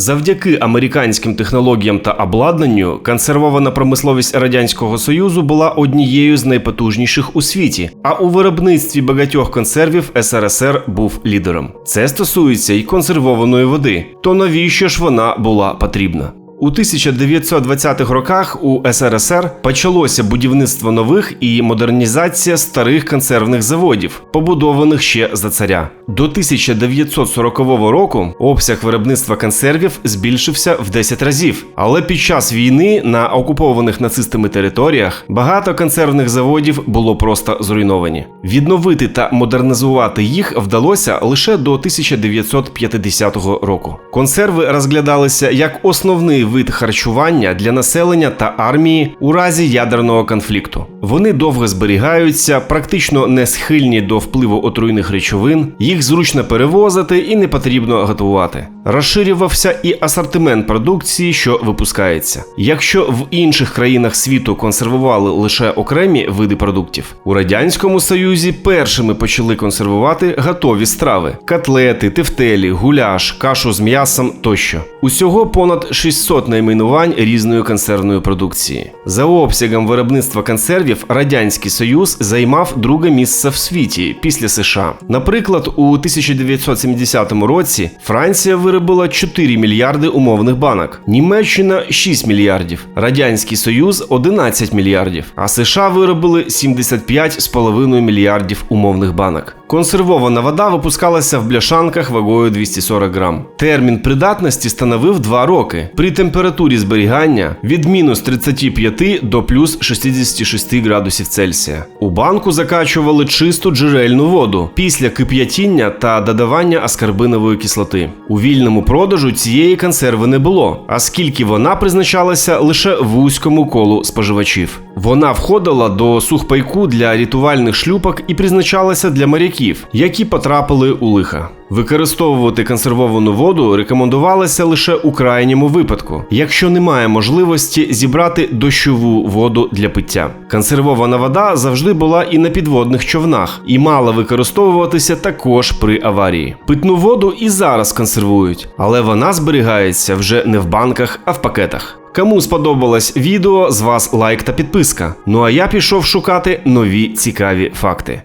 Завдяки американським технологіям та обладнанню консервована промисловість радянського союзу була однією з найпотужніших у світі. А у виробництві багатьох консервів СРСР був лідером. Це стосується й консервованої води. То навіщо ж вона була потрібна? У 1920-х роках у СРСР почалося будівництво нових і модернізація старих консервних заводів, побудованих ще за царя. До 1940 року обсяг виробництва консервів збільшився в 10 разів. Але під час війни на окупованих нацистами територіях багато консервних заводів було просто зруйновані. Відновити та модернізувати їх вдалося лише до 1950 року. Консерви розглядалися як основний вид харчування для населення та армії у разі ядерного конфлікту. Вони довго зберігаються, практично не схильні до впливу отруйних речовин, їх зручно перевозити і не потрібно готувати. Розширювався і асортимент продукції, що випускається. Якщо в інших країнах світу консервували лише окремі види продуктів, у радянському союзі першими почали консервувати готові страви: котлети, тефтелі, гуляш, кашу з м'ясом тощо. Усього понад 600 найменувань різної консервної продукції. За обсягом виробництва консервів Радянський Союз займав друге місце в світі після США. Наприклад, у 1970 році Франція виробила 4 мільярди умовних банок, Німеччина 6 мільярдів, Радянський Союз 11 мільярдів, а США виробили 75,5 мільярдів умовних банок. Консервована вода випускалася в бляшанках вагою 240 грам. Термін придатності становив 2 роки при температурі зберігання від мінус 35 до плюс 66 градусів Цельсія. У банку закачували чисту джерельну воду після кип'ятіння та додавання аскарбинової кислоти. У вільному продажу цієї консерви не було, оскільки вона призначалася лише вузькому колу споживачів. Вона входила до сухпайку для рятувальних шлюпок і призначалася для моряків, які потрапили у лиха. Використовувати консервовану воду рекомендувалося лише у крайньому випадку, якщо немає можливості зібрати дощову воду для пиття. Консервована вода завжди була і на підводних човнах, і мала використовуватися також при аварії. Питну воду і зараз консервують, але вона зберігається вже не в банках, а в пакетах. Кому сподобалось відео, з вас лайк та підписка. Ну а я пішов шукати нові цікаві факти.